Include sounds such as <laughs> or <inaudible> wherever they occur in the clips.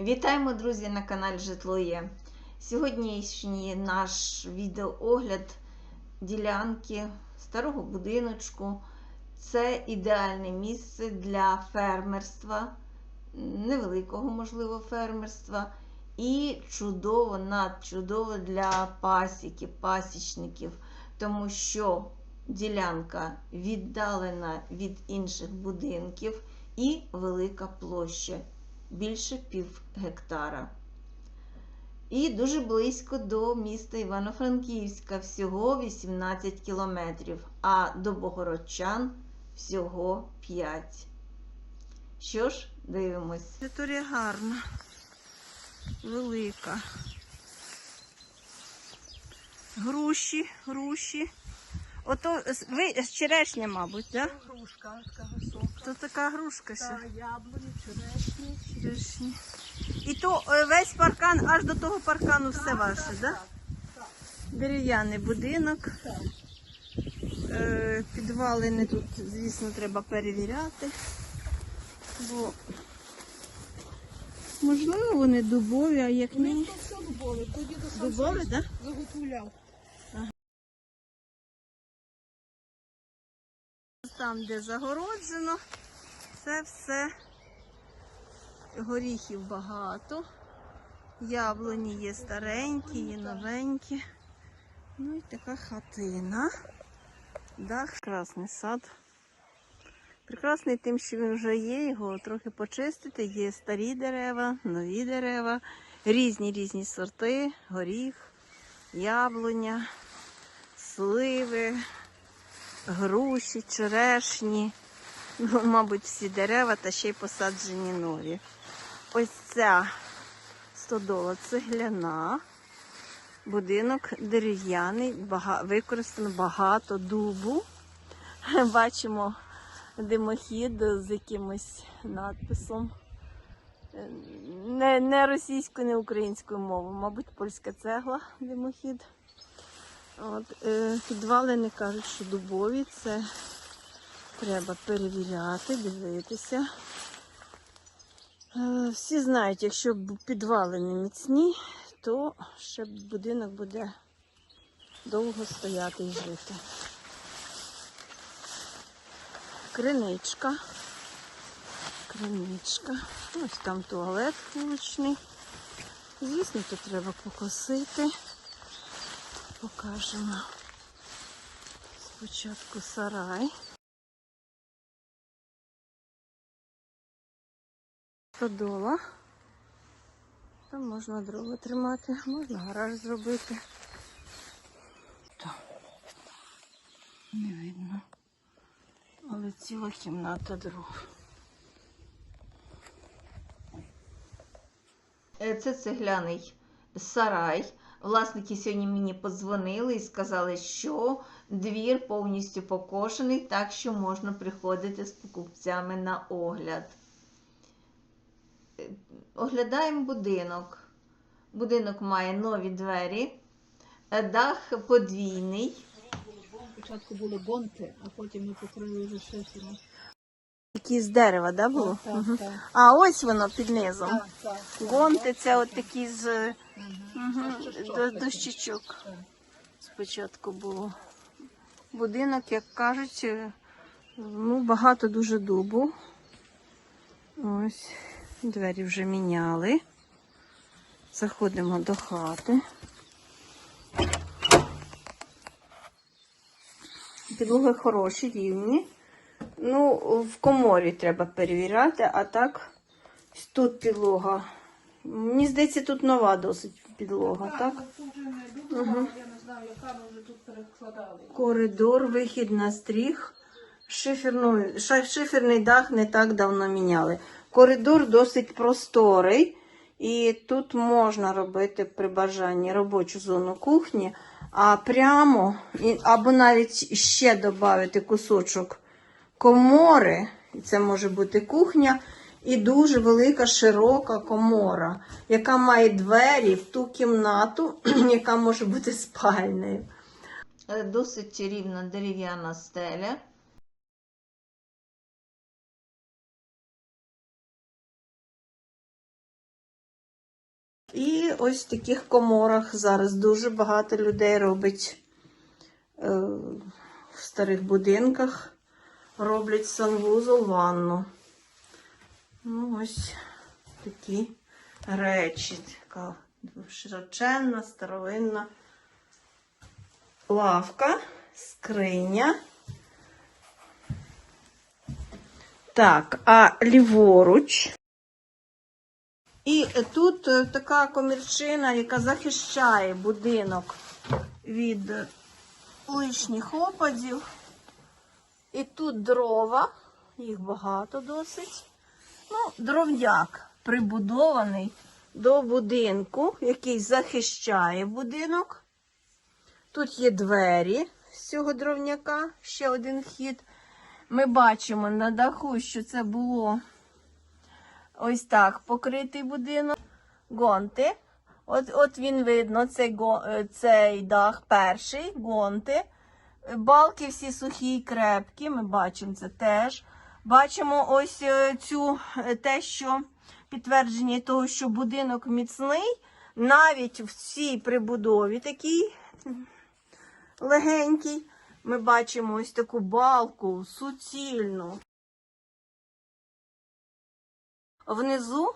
Вітаємо, друзі, на каналі Житло Є. Сьогоднішній наш відеоогляд ділянки старого будиночку. Це ідеальне місце для фермерства, невеликого, можливо, фермерства. І чудово, надчудово для пасіки, пасічників, тому що ділянка віддалена від інших будинків і велика площа більше пів гектара. І дуже близько до міста Івано-Франківська, всього 18 кілометрів, а до Богородчан всього 5. Що ж, дивимось. Територія гарна, велика. Груші, груші. Ото ви з черешня, мабуть, так? Грушка така висока. То така грушка ще. Та яблуні, черешні. Черешні. І то е, весь паркан, аж до того паркану все ваше, так? Да? Дерев'яний будинок. Так. Е, Підвалини тут, звісно, треба перевіряти. Бо можливо вони дубові, а як Ми ні. тут все дубові, тоді до сам собі так? заготовляв. Там, де загороджено, це все горіхів багато. Яблуні є старенькі, є новенькі. Ну і така хатина. Дах, прекрасний сад. Прекрасний тим, що він вже є, його трохи почистити. Є старі дерева, нові дерева, різні різні сорти, горіх, яблуня, сливи, груші, черешні. Ну, мабуть, всі дерева та ще й посаджені нові. Ось ця стодола цегляна. Будинок дерев'яний, бага... використано багато дубу. <laughs> Бачимо димохід з якимось надписом. Е, Не, не російською, не українською мовою, мабуть, польська цегла димохід. От, е, підвалини кажуть, що дубові, це треба перевіряти, дивитися. Е, всі знають, якщо б підвалини міцні, то ще будинок буде довго стояти і жити. Криничка. Криничка. Ось там туалет вуличний. Звісно, тут треба покосити. Покажемо спочатку сарай. Стодола. Там можна дрова тримати, можна гараж зробити. Не видно. Але ціла кімната дров. Е, Це цегляний сарай. Власники сьогодні мені подзвонили і сказали, що двір повністю покошений, так що можна приходити з покупцями на огляд. Е, Оглядаємо будинок. Будинок має нові двері, е, дах подвійний. Спочатку були бонти, а потім ми покрили вже шифером. Які з дерева, да, було? Так, так, А ось воно під низом. так, так. Гонти це от такі з угу, Дощечок. Спочатку було. Будинок, як кажуть, е, ну, багато дуже дубу. Ось, двері вже міняли. Заходимо до хати. Підлоги хороші, рівні. Ну, в коморі треба перевіряти, а так ось тут підлога. Мені здається, тут нова досить підлога, так? Так, тут вже не дубова, я не знаю, яка ми вже тут перекладали. Коридор, вихід на стріх. Шиферну, шиферний дах не так давно міняли. Коридор досить просторий, і тут можна робити при бажанні робочу зону кухні, а прямо або навіть ще додати кусочок комори, і це може бути кухня, і дуже велика широка комора, яка має двері в ту кімнату, <clears throat> яка може бути спальнею. Досить рівна дерев'яна стеля. І ось в таких коморах зараз дуже багато людей робить е, в старих будинках. Роблять санвузол, ванну. Ну, ось такі речі. Така широченна, старовинна лавка, скриня. Так, а ліворуч. І тут е, така комірчина, яка захищає будинок від лишніх опадів. І тут дрова, їх багато досить. Ну, дров'як прибудований до будинку, який захищає будинок. Тут є двері з цього дровняка, ще один вхід. Ми бачимо на даху, що це було ось так покритий будинок. Гонти. От, от він видно, цей, е, цей дах перший, гонти. Балки всі сухі і крепкі, ми бачимо це теж. Бачимо ось е, цю е, те, що підтвердження того, що будинок міцний, навіть в цій прибудові такій легенький. Ми бачимо ось таку балку суцільну. Внизу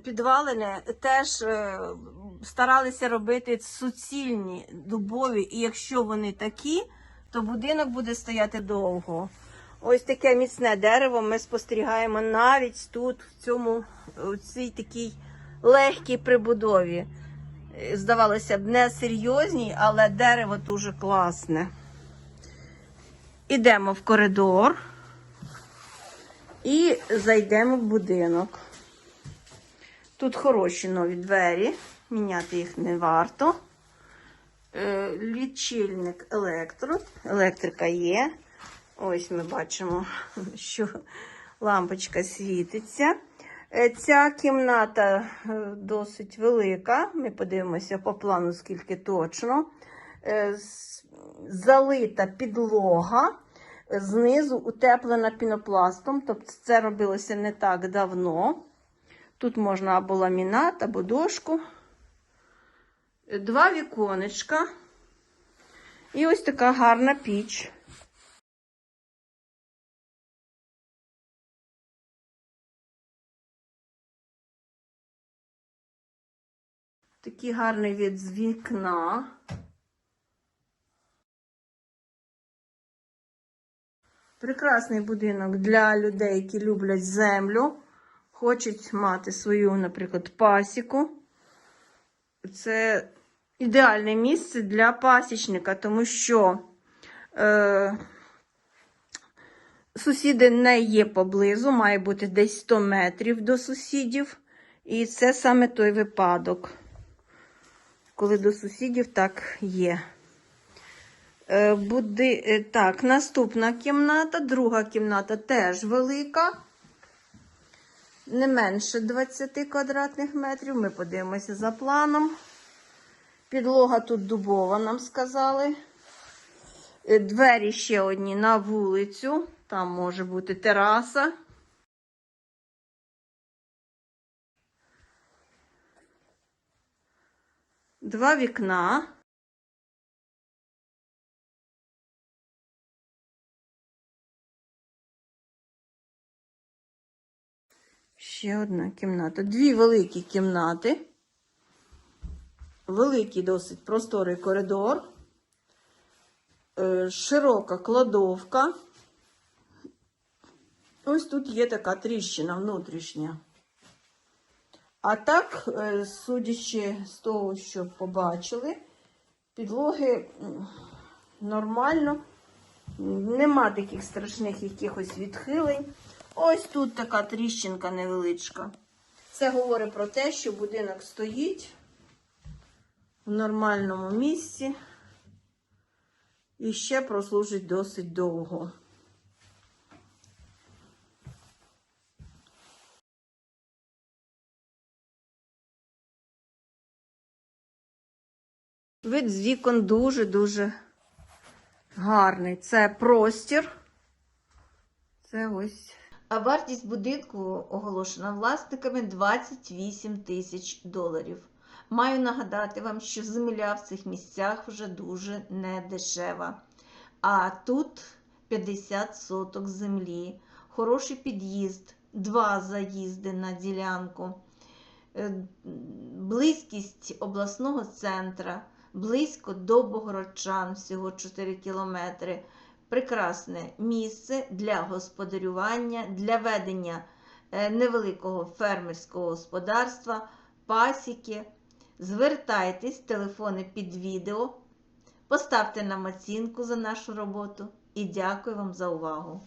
підвалини теж е, старалися робити суцільні дубові, і якщо вони такі, то будинок буде стояти довго. Ось таке міцне дерево ми спостерігаємо навіть тут, в цьому в цій такій легкій прибудові. Е, Здавалося б, не серйозній, але дерево дуже класне. Ідемо в коридор і зайдемо в будинок. Тут хороші нові двері, міняти їх не варто. Е, Лічильник електро. Електрика є. Ось ми бачимо, <laughs> що лампочка світиться. Е, Ця кімната е, досить велика. Ми подивимося по плану, скільки точно. Залита підлога, знизу утеплена пінопластом. Тобто це робилося не так давно. Тут можна або ламінат, або дошку. Два віконечка. І ось така гарна піч. Такий гарний від з вікна. Прекрасний будинок для людей, які люблять землю, хочуть мати свою, наприклад, пасіку. Це ідеальне місце для пасічника, тому що е, сусіди не є поблизу, має бути десь 100 метрів до сусідів. І це саме той випадок, коли до сусідів так є. Е, Буди... е, Так, наступна кімната, друга кімната теж велика. Не менше 20 квадратних метрів. Ми подивимося за планом. Підлога тут дубова, нам сказали. Е, Двері ще одні на вулицю. Там може бути тераса. Два вікна. Ще одна кімната. Дві великі кімнати. Великий досить просторий коридор. Е, Широка кладовка. Ось тут є така тріщина внутрішня. А так, е, судячи з того, що побачили, підлоги нормально. Нема таких страшних якихось відхилень. Ось тут така тріщинка невеличка. Це говорить про те, що будинок стоїть в нормальному місці і ще прослужить досить довго. Вид з вікон дуже-дуже гарний. Це простір. Це ось А вартість будинку оголошена власниками 28 тисяч доларів. Маю нагадати вам, що земля в цих місцях вже дуже недешева. А тут 50 соток землі, хороший під'їзд, два заїзди на ділянку, е, близькість обласного центра, близько до Богородчан, всього 4 кілометри. Прекрасне місце для господарювання, для ведення е, невеликого фермерського господарства, пасіки. Звертайтесь, телефони під відео, поставте нам оцінку за нашу роботу і дякую вам за увагу!